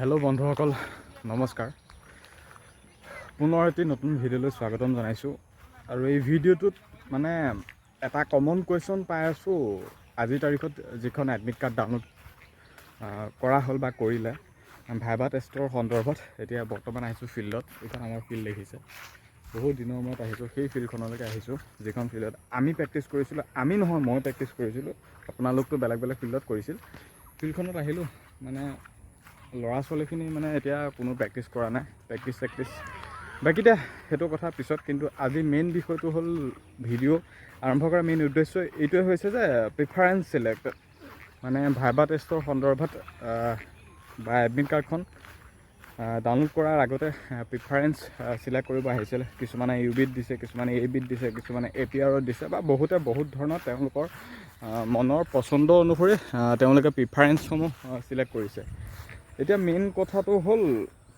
Hello' বন্ধুসকল। নমস্কাৰ। পুনৰ এটি নতুন ভিডিঅ'লৈ স্বাগতম জনাইছোঁ। আৰু এই ভিডিঅ'টোত মানে এটা কমন কুৱেশ্যন পাই আছোঁ। আজিৰ তাৰিখত যিখন এডমিট কাৰ্ড ডাউনলোড কৰা হ'ল বা কৰিলে ভাইবা টেষ্টৰ সন্দৰ্ভত এতিয়া বৰ্তমান আহিছোঁ ফিল্ডত। এইখন আমাৰ ফিল্ড দেখিছে। বহুত দিনৰ মূৰত আহিছোঁ, সেই ফিল্ডখনলৈকে আহিছোঁ, যিখন ফিল্ডত আমি প্ৰেক্টিচ কৰিছিলোঁ। আমি নহয়, মই প্ৰেক্টিচ কৰিছিলোঁ। আপোনালোকতো বেলেগ বেলেগ ফিল্ডত কৰিছিল। ফিল্ডখনত আহিলোঁ মানে ল'ৰা ছোৱালীখিনি মানে এতিয়া কোনো প্ৰেক্টিচ কৰা নাই প্ৰেক্টিচ চেক্টিচ বাকীতে সেইটো কথা পিছত, কিন্তু আজি মেইন বিষয়টো হ'ল ভিডিঅ' আৰম্ভ কৰা মেইন উদ্দেশ্য এইটোৱে হৈছে যে প্ৰিফাৰেঞ্চ চিলেক্ট মানে ভাইবা টেষ্টৰ সন্দৰ্ভত বা এডমিট কাৰ্ডখন ডাউনলোড কৰাৰ আগতে প্ৰিফাৰেঞ্চ চিলেক্ট কৰিব আহিছিল। কিছুমানে ইউ বিত দিছে, কিছুমানে এ বিত দিছে, কিছুমানে এ পি আৰত দিছে, বা বহুতে বহুত ধৰণৰ তেওঁলোকৰ মনৰ পচন্দ অনুসৰি তেওঁলোকে প্ৰিফাৰেঞ্চসমূহ চিলেক্ট কৰিছে। এতিয়া মেইন কথাটো হ'ল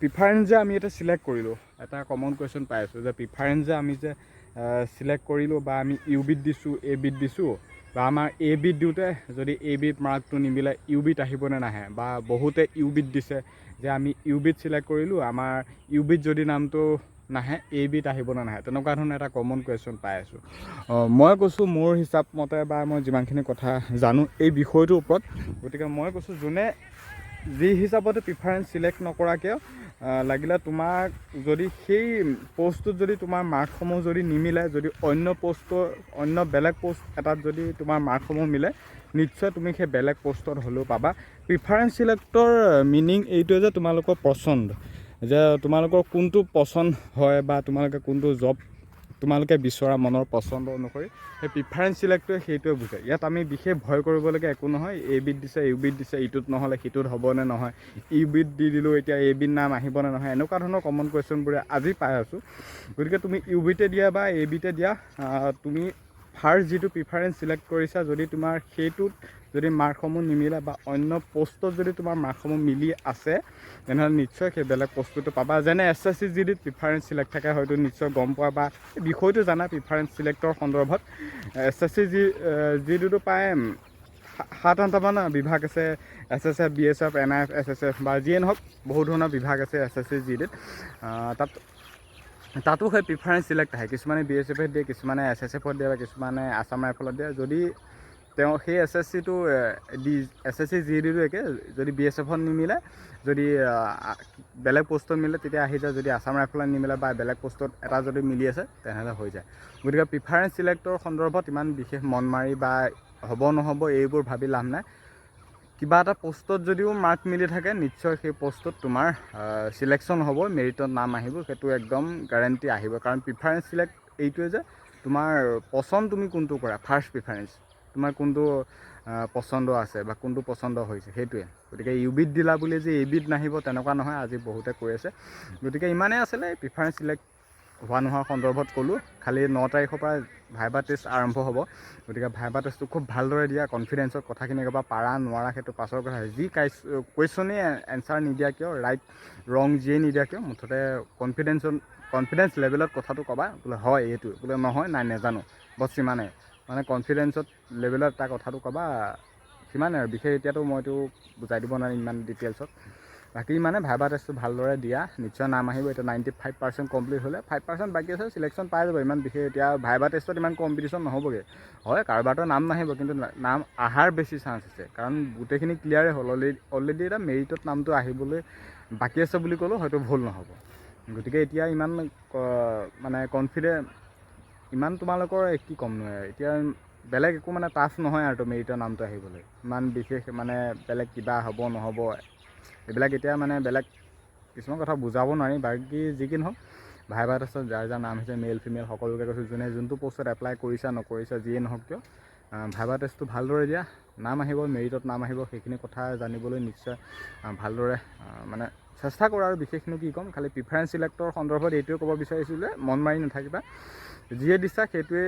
প্ৰিফাৰেঞ্চ যে আমি এতিয়া চিলেক্ট কৰিলোঁ। এটা কমন কুৱেশ্যন পাই আছোঁ যে প্ৰিফাৰেঞ্চ যে আমি যে চিলেক্ট কৰিলোঁ বা আমি ইউ বিত দিছোঁ এ বিত দিছোঁ, বা আমাৰ এ বিত দিওঁতে যদি এ বিত মাৰ্কটো নিমিলে ইউ বিত আহিবনে নাহে, বা বহুতে ইউ বিত দিছে যে আমি ইউ বিত চিলেক্ট কৰিলোঁ, আমাৰ ইউ বিত যদি নামটো নাহে এ বিত আহিবনে নাহে, তেনেকুৱা ধৰণৰ এটা কমন কুৱেশ্যন পাই আছোঁ। মই কৈছোঁ মোৰ হিচাপ মতে বা মই যিমানখিনি কথা জানো, এই বিষয়টোৰ ওপৰত। গতিকে মই কৈছোঁ যোনে যি হিচাপতে প্ৰিফাৰেঞ্চ চিলেক্ট নকৰাকৈ লাগিলে তোমাক যদি সেই পষ্টটোত যদি তোমাৰ মাৰ্কসমূহ যদি নিমিলে যদি অন্য পষ্টৰ অন্য বেলেগ পষ্ট এটাত যদি তোমাৰ মাৰ্কসমূহ মিলে নিশ্চয় তুমি সেই বেলেগ পষ্টত হ'লেও পাবা। প্ৰিফাৰেঞ্চ চিলেক্টৰ মিনিং এইটোৱে যে তোমালোকৰ পচন্দ যে তোমালোকৰ কোনটো পচন্দ হয় বা তোমালোকে কোনটো জব তোমালোকে বিচৰা মনৰ পচন্দ অনুসৰি সেই প্ৰিফাৰেঞ্চ চিলেক্টটোৱে সেইটোৱে বুজায় ইয়াত আমি বিশেষ ভয় কৰিবলগীয়া একো নহয়, এ বিধ দিছে, ইউ বিধ দিছে, ইটোত নহ'লে সিটোত হ'বনে নহয় ইউ বিধ দি দিলোঁ এতিয়া এ বিধ নাম আহিবনে নহয়, এনেকুৱা ধৰণৰ কমন কুৱেশ্যনবোৰে আজি পাই আছোঁ। গতিকে তুমি ইউ বিতে দিয়া বা এ বিতে দিয়া তুমি ফাৰ্ষ্ট যিটো প্ৰিফাৰেঞ্চ চিলেক্ট কৰিছা, যদি তোমাৰ সেইটোত যদি মাৰ্কসমূহ নিমিলে বা অন্য পষ্টত যদি তোমাৰ মাৰ্কসমূহ মিলি আছে, তেনেহ'লে নিশ্চয় সেই বেলেগ বস্তুটো পাবা। যেনে S S C G preference select থাকে, হয়তো নিশ্চয় গম পোৱা বা বিষয়টো জানা প্ৰিফাৰেঞ্চ চিলেক্টৰ সন্দৰ্ভত। S S C G G ditto প্ৰায় সাত আঠটামান বিভাগ আছে। S S F B S F N I F S S F বা যিয়ে নহওক বহুত ধৰণৰ বিভাগ আছে এছ এছ চি জি ডিত তাত তাতো সেই প্ৰিফাৰেঞ্চ চিলেক্ট আহে কিছুমানে বি এছ এফত দিয়ে কিছুমানে এছ এছ এফত দিয়ে বা কিছুমানে আছাম ৰাইফলত দিয়ে। যদি তেওঁ সেই S S চিটো D S S C G একে যদি বি এছ এফত নিমিলে যদি বেলেগ পষ্টত মিলে তেতিয়া আহি যায়। যদি আছাম ৰাইফলত নিমিলে বা বেলেগ পষ্টত এটা যদি মিলি আছে তেনেহ'লে হৈ যায়। গতিকে প্ৰিফাৰেঞ্চ চিলেক্টৰ সন্দৰ্ভত ইমান বিশেষ মন মাৰি বা হ'ব নহ'ব এইবোৰ ভাবি লাভ নাই। কিবা এটা পষ্টত যদিও মাৰ্ক মিলি থাকে, নিশ্চয় সেই পষ্টত তোমাৰ চিলেকশ্যন হ'ব মেৰিটত নাম আহিব, সেইটো একদম গেৰেণ্টি আহিব। কাৰণ প্ৰিফাৰেঞ্চ চিলেক্ট এইটোৱে যে, তোমাৰ পচন্দ তুমি কোনটো কৰা ফাৰ্ষ্ট প্ৰিফাৰেঞ্চ তোমাৰ কোনটো পচন্দ আছে বা কোনটো পচন্দ হৈছে, সেইটোৱে। গতিকে ইউ বিত দিলা বুলি যে এ বিত নাহিব, তেনেকুৱা নহয়, আজি বহুতে কৈ আছে। গতিকে ইমানেই আছিলে প্ৰিফাৰেঞ্চ চিলেক্ট হোৱা নোহোৱাৰ সন্দৰ্ভত ক'লোঁ খালি ন তাৰিখৰ পৰা ভাইবা টেষ্ট আৰম্ভ হ'ব। গতিকে ভাইবা টেষ্টটো খুব ভালদৰে দিয়া কনফিডেঞ্চত কথাখিনি ক'বা পাৰা নোৱাৰা সেইটো পাছৰ কথা। যি কুৱেশ্যনেই এনচাৰ নিদিয়া কিয় ৰাইট ৰং যিয়ে নিদিয়া কিয় মুঠতে কনফিডেঞ্চত কনফিডেঞ্চ লেভেলত কথাটো ক'বা বোলে হয় এইটো বোলে নহয় নাই নেজানো বছ সিমানেই। মানে কনফিডেঞ্চত লেভেলত এটা কথাটো ক'বা সিমানেই আৰু বিশেষ এতিয়াতো মইতো বুজাই দিব নোৱাৰিম ইমান ডিটেইলছত বাকী মানে ভাইবা টেষ্টটো ভালদৰে দিয়া, নিশ্চয় নাম আহিব, এতিয়া নাইণ্টি ফাইভ পাৰ্চেণ্ট কমপ্লিট হ'লে ফাইভ পাৰ্চেণ্ট বাকী আছে চিলেকশ্যন পাই যাব, ইমান বিশেষ এতিয়া ভাইবা টেষ্টত ইমান কম্পিটিশ্যন নহ'বগৈ। হয় কাৰোবাৰতো নাম নাহিব, কিন্তু নাম অহাৰ বেছি চান্স আছে, কাৰণ গোটেইখিনি ক্লিয়াৰে হ'ল অলৰেডি অলৰেডি এটা মেৰিটত নামটো আহিবলৈ বাকী আছে বুলি ক'লেও হয়তো ভুল নহ'ব। গতিকে এতিয়া ইমান মানে কনফিডেণ্ট ইমান তোমালোকৰ কি ক'ম নো এতিয়া বেলেগ একো মানে টাফ নহয় আৰু মেৰিটৰ নামটো আহিবলৈ। ইমান বিশেষ মানে বেলেগ কিবা হ'ব, নহ'ব এইবিলাক এতিয়া মানে বেলেগ কিছুমান কথা বুজাব নোৱাৰি, বাকী যি কি নহওক ভাইবা টেষ্টত যাৰ যাৰ নাম হৈছে মেল ফিমেল সকলোকে কৈছোঁ, যোনে যোনটো পষ্টত এপ্লাই কৰিছা, নকৰিছা, যিয়ে নহওক কিয় ভাইবা টেষ্টটো ভালদৰে দিয়া, নাম আহিব মেৰিটত নাম আহিব, সেইখিনি কথা জানিবলৈ নিশ্চয় ভালদৰে মানে চেষ্টা কৰা আৰু বিশেষনো কি ক'ম, খালি প্ৰিফাৰেঞ্চ চিলেক্টৰ সন্দৰ্ভত এইটোৱে ক'ব বিচাৰিছোঁ যে মন মাৰি নাথাকিবা, যিয়ে দিছা সেইটোৱে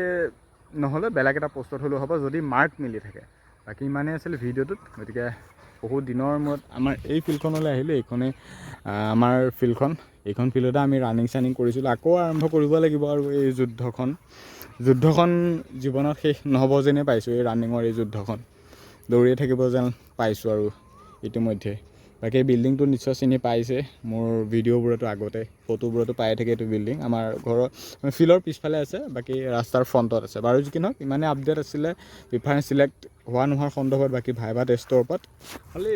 নহ'লে বেলেগ এটা পষ্টত হ'লেও হ'ব, যদি মাৰ্ক মিলি থাকে। বাকী ইমানেই আছিল ভিডিঅ'টোত, গতিকে বহুত দিনৰ মূৰত আমাৰ এই ফিল্ডখনলৈ আহিলোঁ এইখনেই আমাৰ ফিল্ডখন। এইখন ফিল্ডতে আমি ৰানিং চানিং কৰিছিলোঁ আকৌ আৰম্ভ কৰিব লাগিব আৰু এই যুদ্ধখন। যুদ্ধখন জীৱনত শেষ নহ'ব যেনে পাইছোঁ এই ৰানিঙৰ এই যুদ্ধখন। দৌৰিয়ে থাকিব যেন পাইছোঁ আৰু ইতিমধ্যে। বাকী বিল্ডিংটো নিশ্চয় চিনি পাইছে। মোৰ ভিডিঅ'বোৰতো আগতে ফটোবোৰতো পায়ে থাকে এইটো বিল্ডিং আমাৰ ঘৰৰ ফিল্ডৰ পিছফালে আছে, বাকী ৰাস্তাৰ ফ্ৰণ্টত আছে। বাৰু যি কি নহওক ইমানেই আপডেট আছিলে প্ৰিফাৰেঞ্চ চিলেক্ট হোৱা নোহোৱাৰ সন্দৰ্ভত বাকী ভাইবা টেষ্টৰ ওপৰত। খালি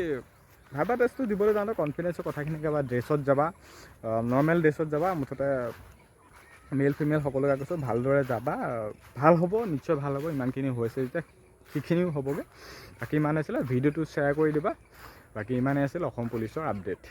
ভাইবা টেষ্টটো দিবলৈ যাওঁতে কনফিডেঞ্চৰ কথাখিনি বা ড্ৰেছত যাবা নৰ্মেল ড্ৰেছত যাবা, মুঠতে মেল ফিমেল সকলোকে কৈছোঁ, ভালদৰে যাবা, ভালো হ'ব, নিশ্চয় ভালো হ'ব, ইমানখিনি হৈছে যেতিয়া, সেইখিনিও হ'বগৈ। বাকী ইমান আছিলে, ভিডিঅ'টো শ্বেয়াৰ কৰি দিবা। বাকী ইমানেই আছিল অসম পুলিচৰ আপডেট।